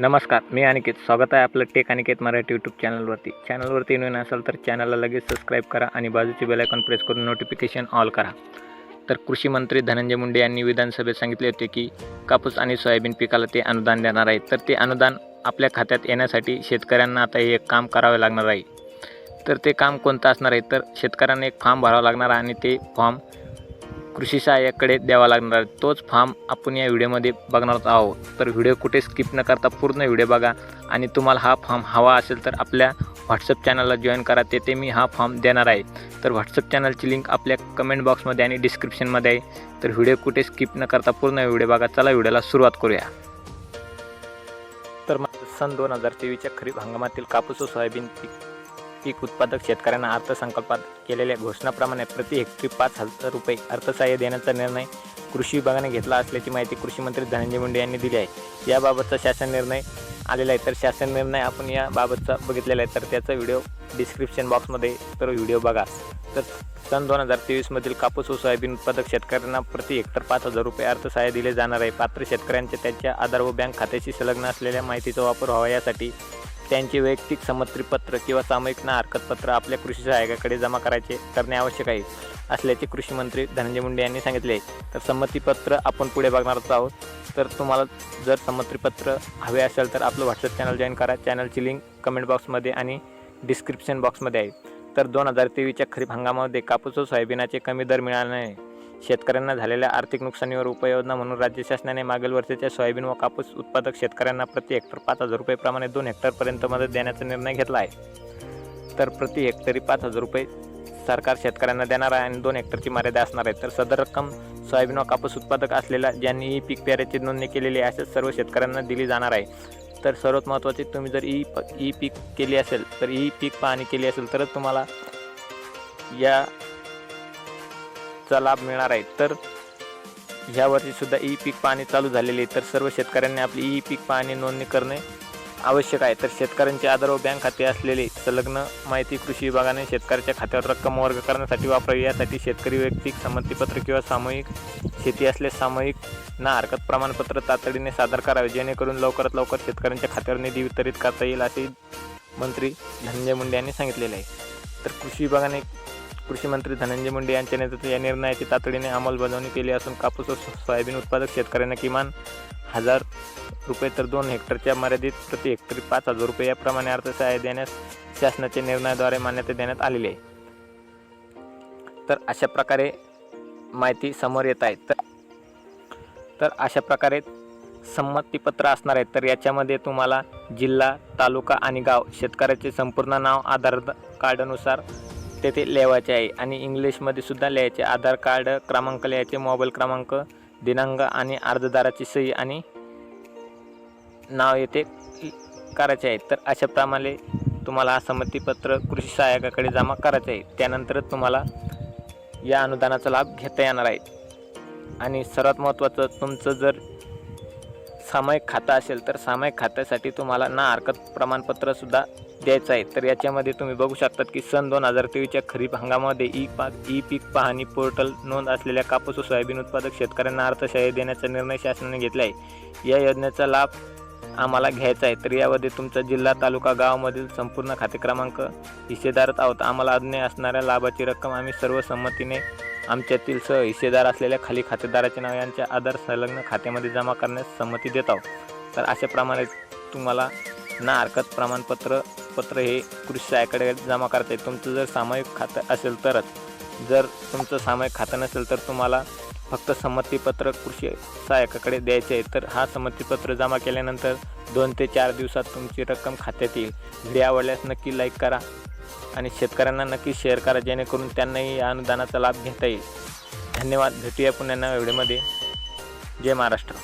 नमस्कार मी अनिकेत. स्वागत आहे आपलं टेक अनिकेत मराठी यूट्यूब चॅनलवरती चॅनलवरती नवीन असाल तर चॅनलला लगेच सबस्क्राईब करा आणि बाजूची बेलायकॉन प्रेस करून नोटिफिकेशन ऑल करा. तर कृषी मंत्री धनंजय मुंडे यांनी विधानसभेत सांगितले होते की कापूस आणि सोयाबीन पिकाला ते अनुदान देणार आहे. तर ते अनुदान आपल्या खात्यात येण्यासाठी शेतकऱ्यांना आता हे एक काम करावे लागणार आहे. तर ते काम कोणतं असणार आहे? तर शेतकऱ्यांना एक फॉर्म भरावा लागणार आहे आणि ते फॉर्म कृषी सहाय्याकडे द्यावा लागणार. आहे तोच फॉर्म आपण या व्हिडिओमध्ये बघणार आहोत. तर व्हिडिओ कुठे स्किप न करता पूर्ण व्हिडिओ बघा. आणि तुम्हाला हा फॉर्म हवा असेल तर आपल्या व्हॉट्सअप चॅनलला जॉईन करा. तेथे मी हा फॉर्म देणार आहे. तर व्हॉट्सअप चॅनलची लिंक आपल्या कमेंट बॉक्समध्ये आणि डिस्क्रिप्शनमध्ये आहे. तर व्हिडिओ कुठे स्किप न करता पूर्ण व्हिडिओ बघा. चला व्हिडिओला सुरुवात करूया. तर मग सन दोन हजार तेवीसच्या खरीप हंगामातील कापूस व सोयाबीन पीक पीक उत्पादक शेतकऱ्यांना अर्थसंकल्पात केलेल्या घोषणाप्रमाणे प्रति हेक्टरी पाच हजार रुपये अर्थसहाय्य देण्याचा निर्णय कृषी विभागाने घेतला असल्याची माहिती कृषी मंत्री धनंजय मुंडे यांनी दिली आहे. याबाबतचा शासन निर्णय आलेला आहे. तर शासन निर्णय आपण याबाबतचा बघितलेला आहे. तर त्याचा व्हिडिओ डिस्क्रिप्शन बॉक्समध्ये तर व्हिडिओ बघा. तर सन दोन हजार तेवीसमधील कापूस व सोयाबीन उत्पादक शेतकऱ्यांना प्रति हेक्टर पाच हजार रुपये अर्थसहाय्य दिले जाणार आहे. पात्र शेतकऱ्यांच्या त्यांच्या आधार व बँक खात्याशी संलग्न असलेल्या माहितीचा वापर व्हावा यासाठी त्यांचे वैयक्तिक संमतीपत्र किंवा सामूहिक ना हरकतपत्र आपल्या कृषी सहाय्यकाकडे जमा करायचे करणे आवश्यक आहे असल्याचे कृषी मंत्री धनंजय मुंडे यांनी सांगितले. तर संमतीपत्र आपण पुढे बघणारच आहोत. तर तुम्हाला जर संमतीपत्र हवे असेल तर आपलं व्हॉट्सअप चॅनल जॉईन करा. चॅनलची लिंक कमेंट बॉक्समध्ये आणि डिस्क्रिप्शन बॉक्समध्ये आहे. तर दोन हजार तेवीसच्या खरीप हंगामामध्ये कापूस व सोयाबीनाचे कमी दर मिळाल्याने शेतकऱ्यांना झालेल्या आर्थिक नुकसानीवर उपाययोजना म्हणून राज्य शासनाने मागील वर्षाच्या सोयाबीन व कापूस उत्पादक शेतकऱ्यांना प्रति हेक्टर पाच हजार रुपयेप्रमाणे दोन हेक्टरपर्यंत मदत देण्याचा निर्णय घेतला आहे. तर प्रति हेक्टरी पाच हजार रुपये सरकार शेतकऱ्यांना देणार आहे आणि दोन हेक्टरची मर्यादा असणार आहे. तर सदर रक्कम सोयाबीन व कापूस उत्पादक असलेल्या ज्यांनी ई पीक पेऱ्याची नोंदणी केलेली आहे अशा सर्व शेतकऱ्यांना दिली जाणार आहे. तर सर्वात महत्त्वाचे तुम्ही जर ई प ई पीक केली असेल तर ई पीक पाहणी केली असेल तरच तुम्हाला या चा लाभ मिळणार आहे. तर ह्यावर्षी सुद्धा ई पीक पाहणी चालू झालेली आहे. तर सर्व शेतकऱ्यांनी आपली ई पीक पाहणी नोंदणी करणे आवश्यक आहे. तर शेतकऱ्यांचे आधार व बँक खाते असलेले संलग्न माहिती कृषी विभागाने शेतकऱ्याच्या खात्यावर रक्कम वर्ग करण्यासाठी वापरावी. यासाठी शेतकरी वैयक्तिक संमतीपत्र किंवा सामूहिक शेती असल्यास सामूहिक ना हरकत प्रमाणपत्र तातडीने सादर करावे. जेणेकरून लवकरात लवकर शेतकऱ्यांच्या खात्यावर निधी वितरित करता येईल असे मंत्री धनंजय मुंडे यांनी सांगितलेले आहे. तर कृषी विभागाने कृषी मंत्री धनंजय मुंडे यांच्या नेतृत्वात या निर्णयाची तातडीने अंमलबजावणी केली असून कापूस व सोयाबीन उत्पादक शेतकऱ्यांना किमान हजार रुपये तर दोन हेक्टरच्या मर्यादित प्रति हेक्टरी पाच हजार रुपये याप्रमाणे अर्थसहाय्य देण्यास शासनाच्या निर्णयाद्वारे मान्यता देण्यात आलेली आहे. तर अशा प्रकारे माहिती समोर येत आहे. तर तर अशा प्रकारे संमतीपत्र असणार आहे. तर याच्यामध्ये तुम्हाला जिल्हा तालुका आणि गाव शेतकऱ्याचे संपूर्ण नाव आधार कार्डनुसार तेथे लिहायचे आहे. आणि इंग्लिशमध्ये सुद्धा लिहायचे. आधार कार्ड क्रमांक लिहायचे मोबाईल क्रमांक दिनांक आणि अर्जदाराची सही आणि नाव येथे करायचे आहे. तर अशाप्रमाणे तुम्हाला असंमतीपत्र संमतीपत्र कृषी सहाय्यकाकडे जमा करायचे आहे. त्यानंतरच तुम्हाला या अनुदानाचा लाभ घेता येणार आहे. आणि सर्वात महत्त्वाचं तुमचं जर सामायिक खातं असेल तर सामायिक खात्यासाठी तुम्हाला ना हरकत प्रमाणपत्रसुद्धा द्यायचं आहे. तर याच्यामध्ये तुम्ही बघू शकतात की सन दोन हजार तेवीसच्या खरीप हंगामामध्ये ई पाक ई पीक पाहणी पोर्टल नोंद असलेल्या कापूस व सोयाबीन उत्पादक शेतकऱ्यांना अर्थसहाय्य देण्याचा निर्णय शासनाने घेतला आहे. या योजनेचा लाभ आम्हाला घ्यायचा आहे. तर यामध्ये तुमचा जिल्हा तालुका गावामधील संपूर्ण खाते क्रमांक हिस्सेदारच आहोत. आम्हाला अज्ञा असणाऱ्या लाभाची रक्कम आम्ही सर्व संमतीने आमच्यातील सह हिस्सेदार असलेल्या खाली खातेदाराचे नाव यांच्या आधार संलग्न खात्यामध्ये जमा करण्यास संमती देत आहोत. तर अशाप्रमाणे तुम्हाला ना हरकत प्रमाणपत्र पत्र हे कृषी सहाय्याकडे जमा करता येईल. तुमचं जर सामायिक खातं असेल तरच जर तुमचं सामायिक खातं नसेल तर तुम्हाला फक्त संमतीपत्र कृषी सहाय्यकाकडे द्यायचे आहे. तर हा संमतीपत्र जमा केल्यानंतर दोन ते चार दिवसात तुमची रक्कम खात्यात येईल. व्हिडिओ आवडल्यास नक्की लाईक करा आणि शेतकऱ्यांना नक्की शेअर करा जेणेकरून त्यांनाही या अनुदानाचा लाभ घेता येईल. धन्यवाद. भेटूया पुन्हा नव्या व्हिडिओमध्ये. जय महाराष्ट्र.